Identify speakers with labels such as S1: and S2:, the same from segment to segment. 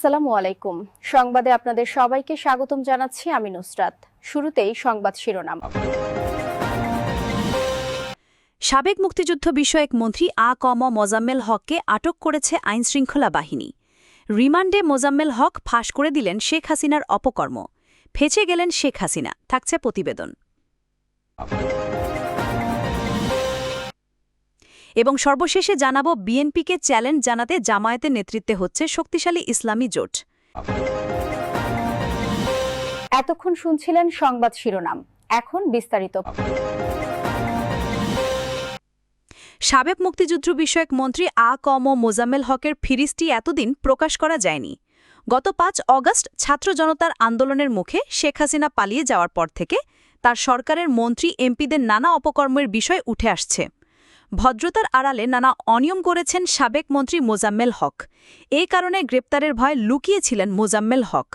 S1: আসসালামু আলাইকুম। সংবাদে আপনাদের সবাইকে স্বাগতম জানাচ্ছি আমি নুসরাত। শুরুতেই সংবাদ শিরোনাম।
S2: সাবেক মুক্তিযুদ্ধ বিষয়ক মন্ত্রী আ কম মোজাম্মেল হককে আটক করেছে আইনশৃঙ্খলা বাহিনী। রিমান্ডে মোজাম্মেল হক ফাঁস করে দিলেন শেখ হাসিনার অপকর্ম। ফেঁচে গেলেন শেখ হাসিনা, থাকছে প্রতিবেদন। এবং সর্বশেষে জানাব বিএনপিকে চ্যালেঞ্জ জানাতে জামায়াতের নেতৃত্বে হচ্ছে শক্তিশালী ইসলামী জোট।
S1: এতক্ষণ শুনছিলেন সংবাদ শিরোনাম। এখন বিস্তারিত।
S2: সাবেক মুক্তিযুদ্ধ বিষয়ক মন্ত্রী আ কম মোজাম্মেল হকের ফিরিস্টি এতদিন প্রকাশ করা যায়নি। গত পাঁচ অগস্ট ছাত্র জনতার আন্দোলনের মুখে শেখ হাসিনা পালিয়ে যাওয়ার পর থেকে তার সরকারের মন্ত্রী এমপিদের নানা অপকর্মের বিষয় উঠে আসছে। ভদ্রতার আড়ালে নানা অনিয়ম করেছেন সাবেক মন্ত্রী মোজাম্মেল হক। এই কারণে গ্রেপ্তারের ভয় লুকিয়েছিলেন মোজাম্মেল হক।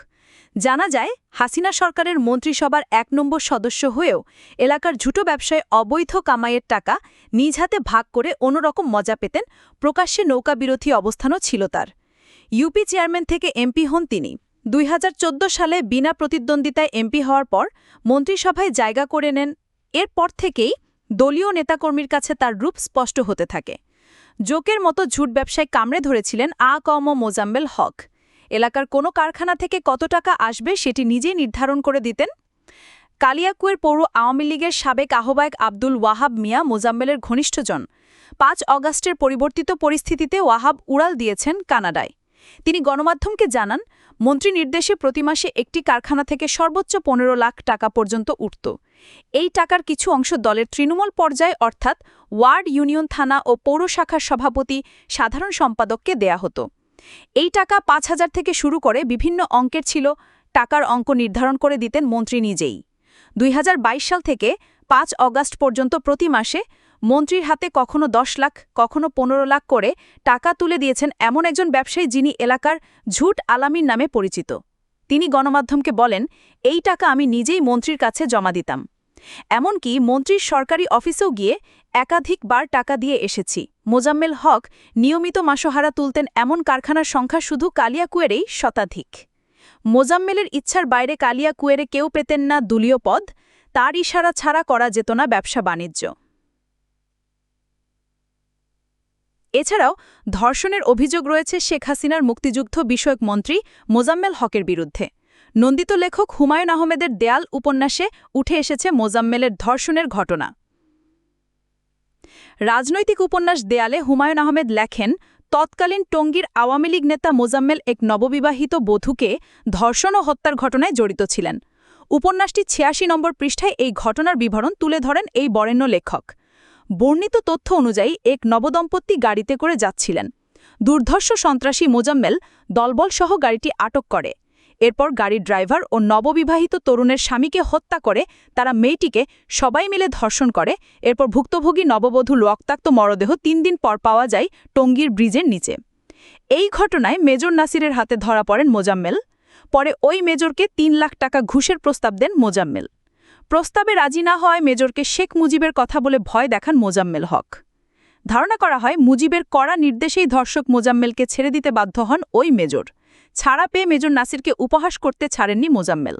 S2: জানা যায়, হাসিনা সরকারের মন্ত্রিসভার এক নম্বর সদস্য হয়েও এলাকার ঝুটো ব্যবসায় অবৈধ কামাইয়ের টাকা নিজ হাতে ভাগ করে অন্যরকম মজা পেতেন প্রকাশ্যে নৌকাবিরোধী অবস্থানও ছিল তার। ইউপি চেয়ারম্যান থেকে এমপি হন তিনি। দুই হাজার চোদ্দ সালে বিনা প্রতিদ্বন্দ্বিতায় এমপি হওয়ার পর মন্ত্রিসভায় জায়গা করে নেন। এরপর থেকেই দলীয় নেতাকর্মীর কাছে তার রূপ স্পষ্ট হতে থাকে। জোকের মতো ঝুট ব্যবসায় কামড়ে ধরেছিলেন আ কম মোজাম্মেল হক। এলাকার কোনো কারখানা থেকে কত টাকা আসবে সেটি নিজেই নির্ধারণ করে দিতেন। কালিয়াকুয়ের পৌর আওয়ামী লীগের সাবেক আহ্বায়ক আব্দুল ওয়াহাব মিয়া মোজাম্মেলের ঘনিষ্ঠজন। পাঁচ অগাস্টের পরিবর্তিত পরিস্থিতিতে ওয়াহাব উড়াল দিয়েছেন কানাডায়। তিনি গণমাধ্যমকে জানান মন্ত্রী নির্দেশে প্রতি মাসে একটি কারখানা থেকে সর্বোচ্চ পনেরো লাখ টাকা পর্যন্ত উঠত। এই টাকার কিছু অংশ দলের তৃণমূল পর্যায়ে, অর্থাৎ ওয়ার্ড ইউনিয়ন থানা ও পৌর শাখার সভাপতি, সাধারণ সম্পাদককে দেয়া হতো। এই টাকা পাঁচ হাজার থেকে শুরু করে বিভিন্ন অঙ্কের ছিল, টাকার অঙ্ক নির্ধারণ করে দিতেন মন্ত্রী নিজেই। দুই হাজার বাইশ সাল থেকে পাঁচ অগাস্ট পর্যন্ত প্রতি মাসে মন্ত্রীর হাতে কখনো দশ লাখ, কখনো পনেরো লাখ করে টাকা তুলে দিয়েছেন এমন একজন ব্যবসায়ী যিনি এলাকার ঝুট আলামিন নামে পরিচিত। তিনি গণমাধ্যমকে বলেন, এই টাকা আমি নিজেই মন্ত্রীর কাছে জমা দিতাম। এমনকি মন্ত্রীর সরকারি অফিসেও গিয়ে একাধিকবার টাকা দিয়ে এসেছি। মোজাম্মেল হক নিয়মিত মাসোহারা তুলতেন এমন কারখানার সংখ্যা শুধু কালিয়াকুয়েরেই শতাধিক। মোজাম্মেলের ইচ্ছার বাইরে কালিয়াকুয়েরে কেউ পেতেন না দলীয় পদ, তার ইশারা ছাড়া করা যেত না ব্যবসা বাণিজ্য। এছাড়াও ধর্ষণের অভিযোগ রয়েছে শেখ হাসিনার মুক্তিযুদ্ধ বিষয়ক মন্ত্রী মোজাম্মেল হকের বিরুদ্ধে। নন্দিত লেখক হুমায়ুন আহমেদের দেয়াল উপন্যাসে উঠে এসেছে মোজাম্মেলের ধর্ষণের ঘটনা। রাজনৈতিক উপন্যাস দেয়ালে হুমায়ুন আহমেদ লেখেন, তৎকালীন টঙ্গীর আওয়ামী লীগ নেতা মোজাম্মেল এক নববিবাহিত বধূকে ধর্ষণ ও হত্যার ঘটনায় জড়িত ছিলেন। উপন্যাসটি ছিয়াশি নম্বর পৃষ্ঠায় এই ঘটনার বিবরণ তুলে ধরেন এই বরেণ্য লেখক। বর্ণিত তথ্য অনুযায়ী এক নবদম্পতি গাড়িতে করে যাচ্ছিলেন। দুর্ধর্ষ সন্ত্রাসী মোজাম্মেল দলবলসহ গাড়িটি আটক করে। এরপর গাড়ির ড্রাইভার ও নববিবাহিত তরুণের স্বামীকে হত্যা করে, তারা মেয়েটিকে সবাই মিলে ধর্ষণ করে। এরপর ভুক্তভোগী নববধূ রক্তাক্ত মরদেহ তিন দিন পর পাওয়া যায় টঙ্গীর ব্রিজের নিচে। এই ঘটনায় মেজর নাসিরের হাতে ধরা পড়েন মোজাম্মেল। পরে ওই মেজরকে তিন লাখ টাকা ঘুষের প্রস্তাব দেন মোজাম্মেল। প্রস্তাবে রাজি না হওয়ায় মেজরকে শেখ মুজিবের কথা বলে ভয় দেখান মোজাম্মেল হক। ধারণা করা হয়, মুজিবের কড়া নির্দেশেই ধর্ষক মোজাম্মেলকে ছেড়ে দিতে বাধ্য হন ওই মেজর। ছাড়া পেয়ে মেজর নাসিরকে উপহাস করতে ছাড়েননি মোজাম্মেল।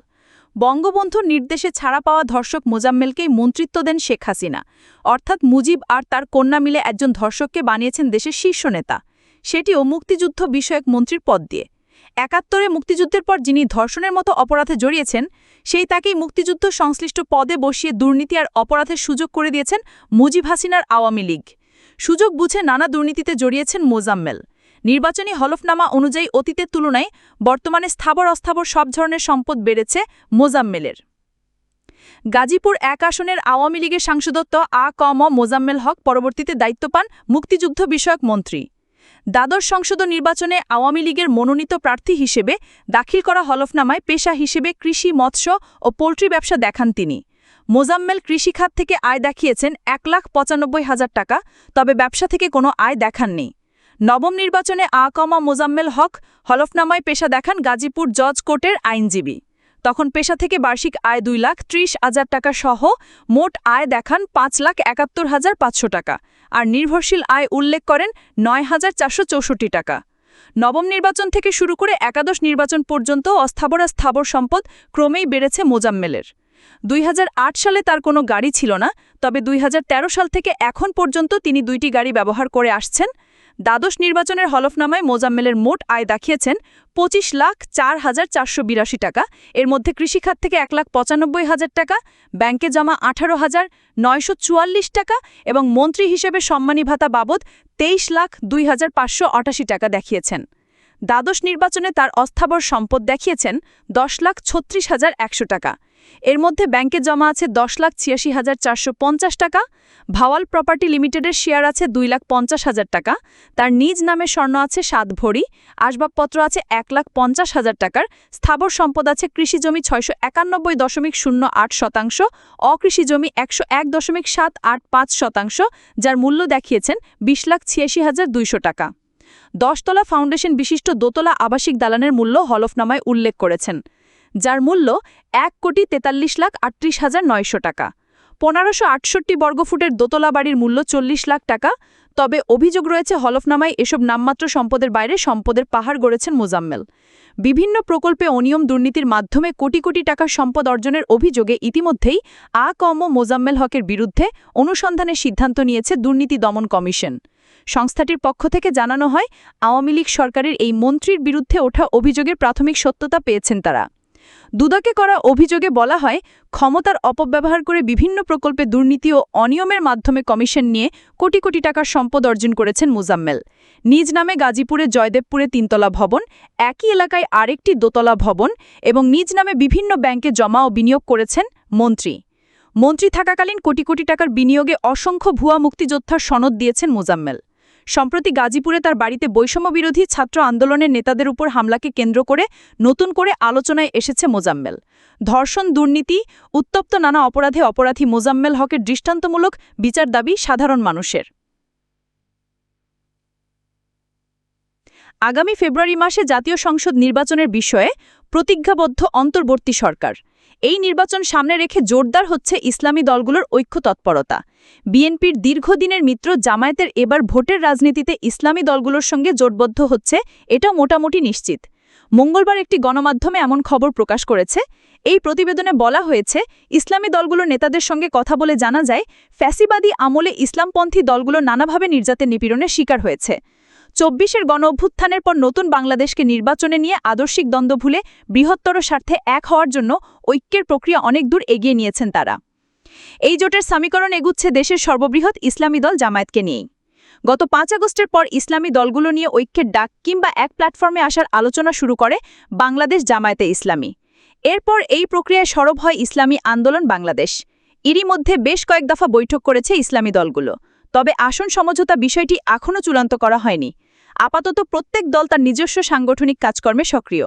S2: বঙ্গবন্ধুর নির্দেশে ছাড়া পাওয়া ধর্ষক মোজাম্মেলকেই মন্ত্রিত্ব দেন শেখ হাসিনা। অর্থাৎ মুজিব আর তার কন্যা মিলে একজন ধর্ষককে বানিয়েছেন দেশের শীর্ষ নেতা। সেটিও মুক্তিযুদ্ধ বিষয়ক মন্ত্রীর পদ দিয়ে। একাত্তরে মুক্তিযুদ্ধের পর যিনি ধর্ষণের মতো অপরাধে জড়িয়েছেন সেই তাকেই মুক্তিযুদ্ধ সংশ্লিষ্ট পদে বসিয়ে দুর্নীতি আর অপরাধের সুযোগ করে দিয়েছেন মুজিব হাসিনার আওয়ামী লীগ। সুযোগ বুঝে নানা দুর্নীতিতে জড়িয়েছেন মোজাম্মেল। নির্বাচনী হলফনামা অনুযায়ী অতীতের তুলনায় বর্তমানে স্থাবর অস্থাবর সব ধরনের সম্পদ বেড়েছে মোজাম্মেলের। গাজীপুর এক আসনের আওয়ামী লীগের সাংসদত্ব আ কম মোজাম্মেল হক পরবর্তীতে দায়িত্ব পান মুক্তিযুদ্ধ বিষয়ক মন্ত্রী। দ্বাদশ সংসদ নির্বাচনে আওয়ামী লীগের মনোনীত প্রার্থী হিসেবে দাখিল করা হলফনামায় পেশা হিসেবে কৃষি, মৎস্য ও পোলট্রি ব্যবসা দেখান তিনি। মোজাম্মেল কৃষিখাত থেকে আয় দেখিয়েছেন এক লাখ পঁচানব্বই হাজার টাকা, তবে ব্যবসা থেকে কোনো আয় দেখাননি। নবম নির্বাচনে আ কমা মোজাম্মেল হক হলফনামায় পেশা দেখান গাজীপুর জজ কোর্টের আইনজীবী। তখন পেশা থেকে বার্ষিক আয় দুই লাখ ত্রিশ হাজার টাকা সহ মোট আয় দেখান পাঁচ লাখ একাত্তর হাজার পাঁচশো টাকা। আর নির্ভরশীল আয় উল্লেখ করেন নয় হাজার চারশো চৌষট্টি টাকা। নবম নির্বাচন থেকে শুরু করে একাদশ নির্বাচন পর্যন্ত অস্থাবরা স্থাবর সম্পদ ক্রমেই বেড়েছে মোজাম্মেলের। দুই হাজার আট সালে তার কোনো গাড়ি ছিল না, তবে দুই হাজার তেরো সাল থেকে এখন পর্যন্ত তিনি দুইটি গাড়ি ব্যবহার করে আসছেন দ্বাদশ নির্বাচনের হলফনামায় মোজাম্মেলের মোট আয় দেখিয়েছেন পঁচিশ লাখ চার হাজার চারশো বিরাশি টাকা। এর মধ্যে কৃষিখাত থেকে এক লাখ পঁচানব্বই হাজার টাকা, ব্যাংকে জমা আঠারো হাজার নয়শো চুয়াল্লিশ টাকা এবং মন্ত্রী হিসেবে সম্মানী ভাতা বাবদ তেইশ লাখ দুই হাজার পাঁচশো অটাশি টাকা দেখিয়েছেন। দ্বাদশ নির্বাচনে তার অস্থাবর সম্পদ দেখিয়েছেন দশ লাখ ছত্রিশ হাজার একশো টাকা। এর মধ্যে ব্যাংকে জমা আছে দশ লাখ ছিয়াশি হাজার চারশো পঞ্চাশ টাকা, ভাওয়াল প্রপার্টি লিমিটেডের শেয়ার আছে দুই লাখ পঞ্চাশ হাজার টাকা, তার নিজ নামে স্বর্ণ আছে সাত ভরি, আসবাবপত্র আছে এক লাখ পঞ্চাশ হাজার টাকার, স্থাবর সম্পদ আছে কৃষি জমি ছয়শো একানব্বই দশমিক শূন্য আট শতাংশ, অকৃষি জমি একশো এক দশমিক সাত আট পাঁচ শতাংশ, যার মূল্য দেখিয়েছেন বিশ লাখ ছিয়াশি হাজার দুইশো টাকা। দশতলা ফাউন্ডেশন বিশিষ্ট দোতলা আবাসিক দালানের মূল্য হলফনামায় উল্লেখ করেছেন। যার মূল্য এক কোটি তেতাল্লিশ লাখ আটত্রিশ হাজার নয়শো টাকা। পনেরোশো আটষট্টি বর্গফুটের দোতলা বাড়ির মূল্য চল্লিশ লাখ টাকা, তবে অভিযোগ রয়েছে হলফনামায় এসব নামমাত্র সম্পদের বাইরে সম্পদের পাহাড় গড়েছেন মোজাম্মেল। বিভিন্ন প্রকল্পে অনিয়ম দুর্নীতির মাধ্যমে কোটি কোটি টাকার সম্পদ অর্জনের অভিযোগে ইতিমধ্যেই আ কম মোজাম্মেল হকের বিরুদ্ধে অনুসন্ধানের সিদ্ধান্ত নিয়েছে দুর্নীতি দমন কমিশন। সংস্থাটির পক্ষ থেকে জানানো হয়, আওয়ামী লীগ সরকারের এই মন্ত্রীর বিরুদ্ধে ওঠা অভিযোগের প্রাথমিক সত্যতা পেয়েছেন তারা। দুদাকে করা অভিযোগে বলা হয়, ক্ষমতার অপব্যবহার করে বিভিন্ন প্রকল্পে দুর্নীতি ও অনিয়মের মাধ্যমে কমিশন নিয়ে কোটি কোটি টাকার সম্পদ অর্জন করেছেন মুজাম্মেল। নিজ নামে গাজীপুরে জয়দেবপুরে তিনতলা ভবন, একই এলাকায় আরেকটি দোতলা ভবন এবং নিজ নামে বিভিন্ন ব্যাংকে জমা ও বিনিয়োগ করেছেন মন্ত্রী। মন্ত্রী থাকাকালীন কোটি কোটি টাকার বিনিয়োগে অসংখ্য ভুয়া মুক্তিযোদ্ধার সনদ দিয়েছেন মোজাম্মেল। সম্প্রতি গাজীপুরে তার বাড়িতে বৈষম্যবিরোধী ছাত্র আন্দোলনের নেতাদের উপর হামলাকে কেন্দ্র করে নতুন করে আলোচনায় এসেছে মোজাম্মেল। ধর্ষণ, দুর্নীতি, উত্তপ্ত নানা অপরাধে অপরাধী মোজাম্মেল হকের দৃষ্টান্তমূলক বিচার দাবি সাধারণ মানুষের। আগামী ফেব্রুয়ারি মাসে জাতীয় সংসদ নির্বাচনের বিষয়ে প্রতিজ্ঞাবদ্ধ অন্তর্বর্তী সরকার। এই নির্বাচন সামনে রেখে জোরদার হচ্ছে ইসলামী দলগুলোর ঐক্য তৎপরতা বিএনপির দীর্ঘদিনের মিত্র জামায়াতের এবার ভোটের রাজনীতিতে ইসলামী দলগুলোর সঙ্গে জোটবদ্ধ হচ্ছে, এটা মোটামুটি নিশ্চিত। মঙ্গলবার একটি গণমাধ্যমে এমন খবর প্রকাশ করেছে, এই প্রতিবেদনে বলা হয়েছে, ইসলামী দলগুলোর নেতাদের সঙ্গে কথা বলে জানা যায়, ফ্যাসিবাদী আমলে ইসলামপন্থী দলগুলো নানাভাবে নির্যাতের নিপীড়নের শিকার হয়েছে। চব্বিশের গণ অভ্যুত্থানের পর নতুন বাংলাদেশকে নির্বাচনে নিয়ে আদর্শিক দ্বন্দ্ব ভুলে বৃহত্তর স্বার্থে এক হওয়ার জন্য ঐক্যের প্রক্রিয়া অনেক দূর এগিয়ে নিয়েছেন তারা। এই জোটের সমীকরণ এগুচ্ছে দেশের সর্ববৃহৎ ইসলামী দল জামায়াতকে নিয়েই। গত পাঁচ আগস্টের পর ইসলামী দলগুলো নিয়ে ঐক্যের ডাক কিংবা এক প্ল্যাটফর্মে আসার আলোচনা শুরু করে বাংলাদেশ জামায়াতে ইসলামী। এরপর এই প্রক্রিয়ায় সরব হয় ইসলামী আন্দোলন বাংলাদেশ। এরই মধ্যে বেশ কয়েক দফা বৈঠক করেছে ইসলামী দলগুলো। তবে আসন সমঝোতা বিষয়টি এখনও চূড়ান্ত করা হয়নি। আপাতত প্রত্যেক দল তার নিজস্ব সাংগঠনিক কাজকর্মে সক্রিয়।